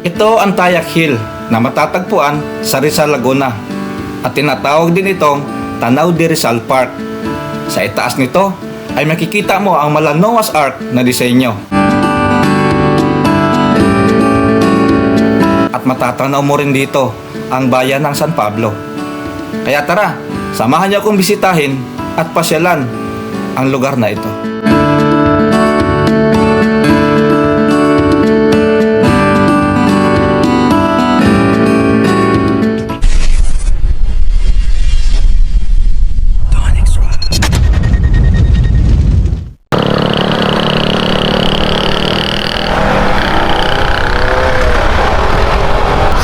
Ito ang Tayak Hill na matatagpuan sa Rizal, Laguna at tinatawag din itong Tanaw de Rizal Park. Sa itaas nito ay makikita mo ang mala Noah's Ark na disenyo. At matatanaw mo rin dito ang bayan ng San Pablo. Kaya tara, samahan niyo akong bisitahin at pasyalan ang lugar na ito.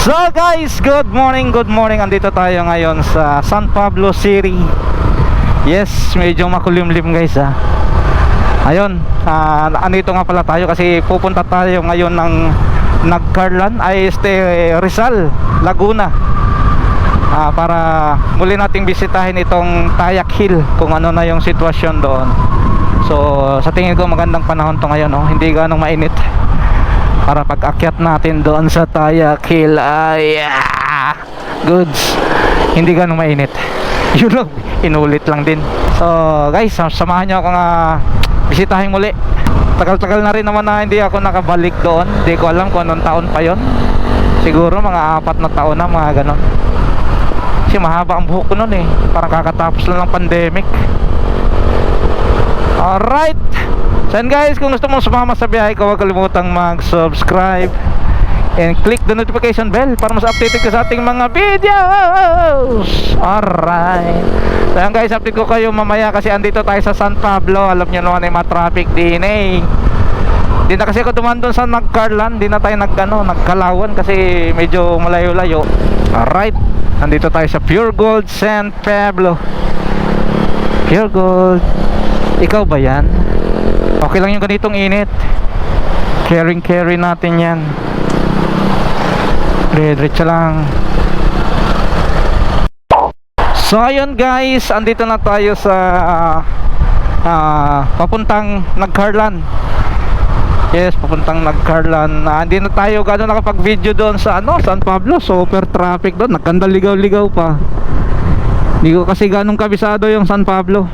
So guys, good morning, good morning. Andito tayo ngayon sa San Pablo City. Yes, medyo makulimlim guys ha. Ayun, ah, andito nga pala tayo kasi pupunta tayo ngayon ng Nagcarlan ay este Rizal, Laguna. Ah, para muli nating bisitahin itong Tayak Hill kung ano na yung sitwasyon doon. So, sa tingin ko magandang panahon to ngayon, no? hindi ganong mainit para pag akyat natin doon sa Tayak Hill ay ah, goods. Hindi ganun mainit. Yun lang. Inulit lang din. So guys sam- samahan nyo ako nga bisitahin muli. Tagal-tagal na rin naman na hindi ako nakabalik doon. Hindi ko alam kung anong taon pa yon siguro mga apat na taon na mga ganon kasi mahaba ang buhok ko nun eh. Parang kakatapos lang ng pandemic. Alright Yun guys, kung gusto mong sumama sa biyahe ko, huwag kalimutang mag-subscribe and click the notification bell para mas updated ka sa ating mga videos. Alright. So yun guys, update ko kayo mamaya kasi andito tayo sa San Pablo. Alam nyo naman yung mga traffic din eh. Di na kasi ako dumaan doon sa Nagcarlan, di na tayo nagano, nagkalawan kasi medyo malayo-layo. Alright. Nandito tayo sa Pure Gold San Pablo. Pure Gold. Ikaw ba yan? Okay lang yung ganitong init. Caring carry natin yan. Diretso lang. So ayun guys, andito na tayo sa ah, ah, papuntang Nagcarlan. Yes, papuntang Nagcarlan. Uh, hindi na tayo gano'n nakapag-video doon sa ano, San Pablo. Super traffic doon. Nagkanda ligaw-ligaw pa. Hindi ko kasi ganong kabisado yung San Pablo.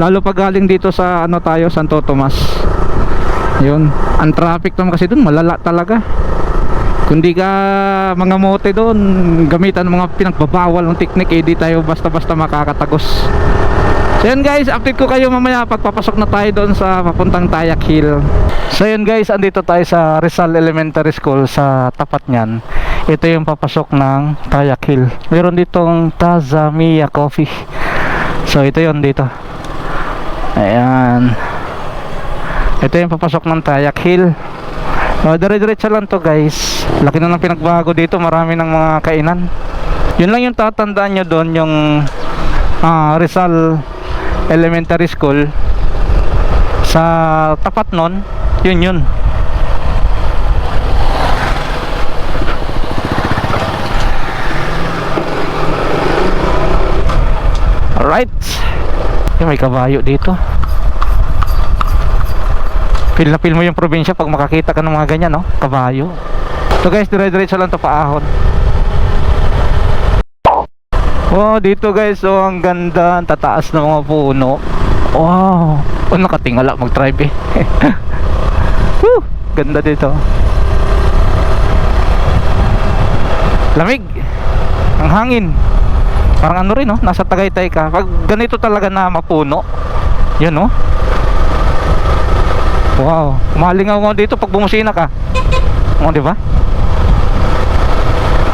Lalo pag galing dito sa ano tayo, Santo Tomas. Yun. Ang traffic naman kasi doon, malala talaga. Kundi ka mga mote doon, gamitan ng mga pinagbabawal ng technique, eh, di tayo basta-basta makakatagos. So yun guys, update ko kayo mamaya pagpapasok na tayo doon sa papuntang Tayak Hill. So yun guys, andito tayo sa Rizal Elementary School sa tapat niyan. Ito yung papasok ng Tayak Hill. Meron ditong Tazamiya Coffee. So ito yun dito. Ayan. Ito yung papasok ng Tayak Hill. Uh, dire-diretso lang to guys. Laki na ng pinagbago dito. Marami ng mga kainan. Yun lang yung tatandaan nyo doon yung ah, Rizal Elementary School. Sa tapat nun, yun yun. Alright. Yung may kabayo dito. Feel na feel mo yung probinsya pag makakita ka ng mga ganyan, no? Kabayo. So guys, dire-diretso lang to paahon. Wow, dito guys, oh, ang ganda, ang tataas ng mga puno. Wow. Oh, nakatingala mag-drive eh. Woo, ganda dito. Lamig. Ang hangin. Parang ano rin, no? Nasa Tagaytay ka. Pag ganito talaga na mapuno. Yun, no? Wow. Malingaw nga dito pag bumusina ka. O, di ba?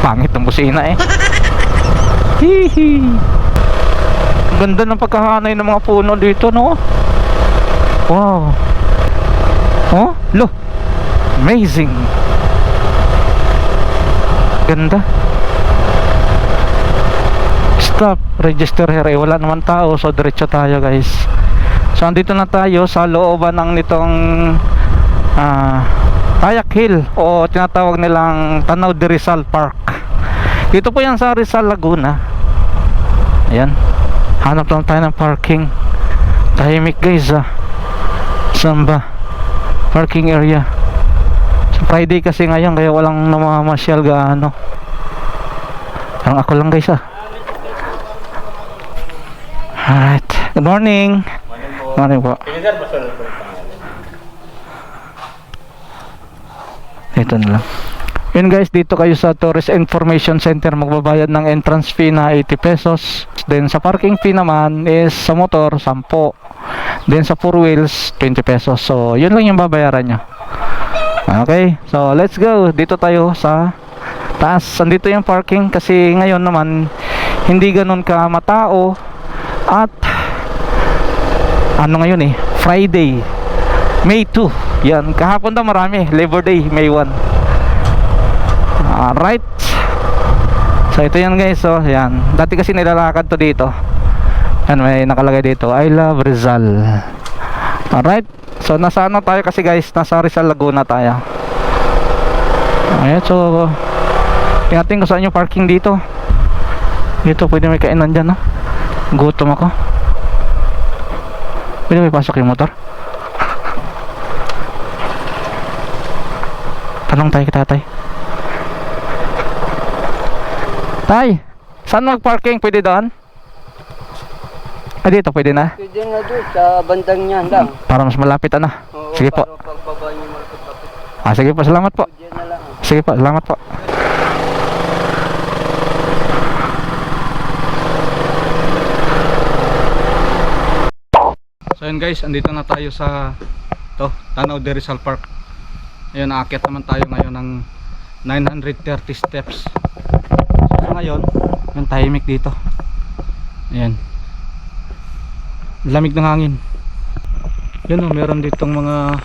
Pangit ang busina eh. Hihi. Ganda ng pagkahanay ng mga puno dito, no? Wow. Oh, lo. Amazing. Ganda. Stop. Register here. Eh, wala naman tao. So, diretso tayo, guys. So, andito na tayo sa looban ng nitong ah, Tayak Hill o tinatawag nilang Tanaw de Rizal Park. Dito po yan sa Rizal, Laguna. Ayan. Hanap lang tayo ng parking. Tahimik guys ah. Saan ba? Parking area. Sa Friday kasi ngayon kaya walang namamasyal gaano. Ang ako lang guys ah. Alright. Good morning. Morning po. Ito na lang. Yun guys, dito kayo sa Tourist Information Center magbabayad ng entrance fee na 80 pesos. Then sa parking fee naman is sa motor 10. Then sa four wheels 20 pesos. So yun lang yung babayaran nyo. Okay, so let's go. Dito tayo sa taas. Andito yung parking kasi ngayon naman hindi ganun ka matao at ano ngayon eh, Friday, May 2. Yan, kahapon daw marami, Labor Day, May 1. Alright. So ito yan guys, so yan. Dati kasi nilalakad to dito. Yan, may nakalagay dito, I love Rizal. Alright. So nasa ano tayo kasi guys, nasa Rizal Laguna tayo. Ayan, so tingnan ko saan yung parking dito. Dito pwede may kainan dyan, no? Gutom ako. Pwede may pasok yung motor? Tanong tayo kay tatay. Tay, saan mag-parking? Pwede doon? Ah, dito pwede na? Pwede nga doon, sa bandang niyan lang. Para mas malapit ano? Oo, Sige po. para pagbaba niyo malapit-lapit. Ah, sige po, salamat po. Na lang. Sige po, salamat po. So yun guys, andito na tayo sa to, Tanaw de Rizal Park. Ayun, aakyat naman tayo ngayon ng 930 steps. So ngayon, yung tahimik dito. Ayan. Lamig ng hangin. Yun oh, meron ditong mga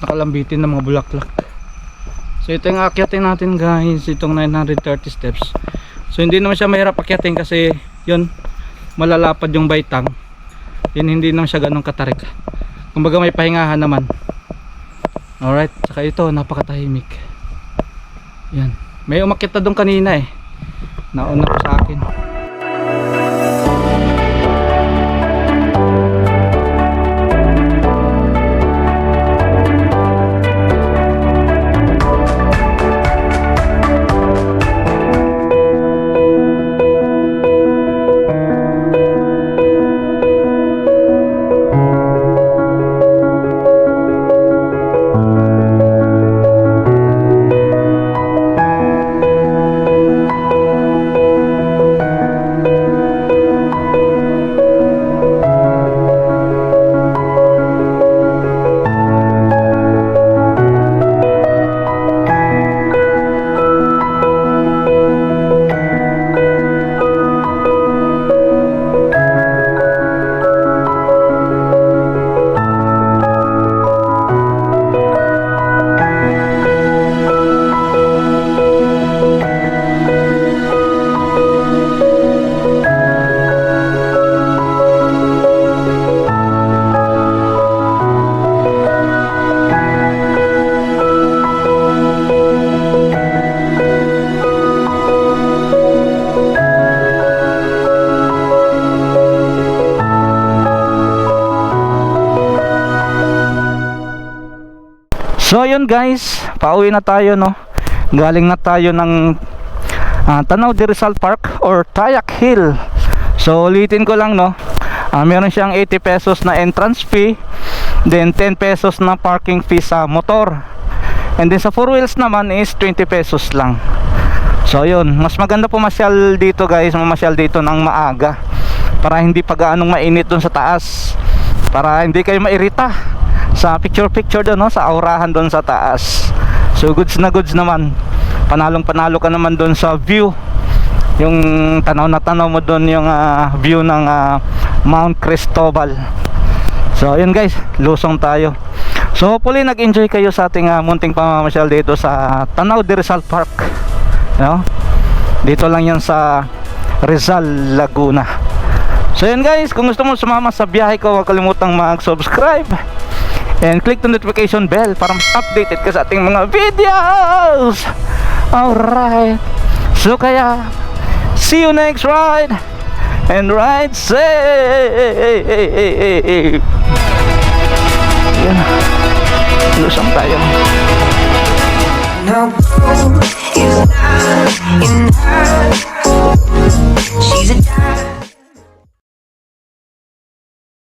nakalambitin na mga bulaklak. So ito yung akyatin natin guys, itong 930 steps. So hindi naman siya mahirap akyatin kasi yun, malalapad yung baitang. Yun hindi naman siya ganun katarik. Kumbaga may pahingahan naman. Alright, saka ito napakatahimik. Yan. May umakyat na doon kanina eh. Nauna ko sa akin. Guys, pauwi na tayo no. Galing na tayo ng ah, Tanaw de Rizal Park or Tayak Hill. So ulitin ko lang no. Ah, meron siyang 80 pesos na entrance fee, then 10 pesos na parking fee sa motor. And then sa four wheels naman is 20 pesos lang. So yun, mas maganda pumasyal dito guys, mamasyal dito ng maaga para hindi pa gaanong mainit doon sa taas. Para hindi kayo mairita sa picture picture doon no, sa aurahan doon sa taas. So goods na goods naman. Panalong panalo ka naman doon sa view. Yung tanaw na tanaw mo doon yung ah, view ng ah, Mount Cristobal. So ayun guys, lusong tayo. So hopefully nag-enjoy kayo sa ating ah, munting pamamasyal dito sa Tanaw de Rizal Park. No? Dito lang yan sa Rizal, Laguna. So yun guys, kung gusto mo sumama sa biyahe ko, huwag kalimutang mag-subscribe and click the notification bell para mas updated ka sa ating mga videos. Alright. So kaya see you next ride. And ride safe. Yan. Lusang tayo. Now, you lie, you lie.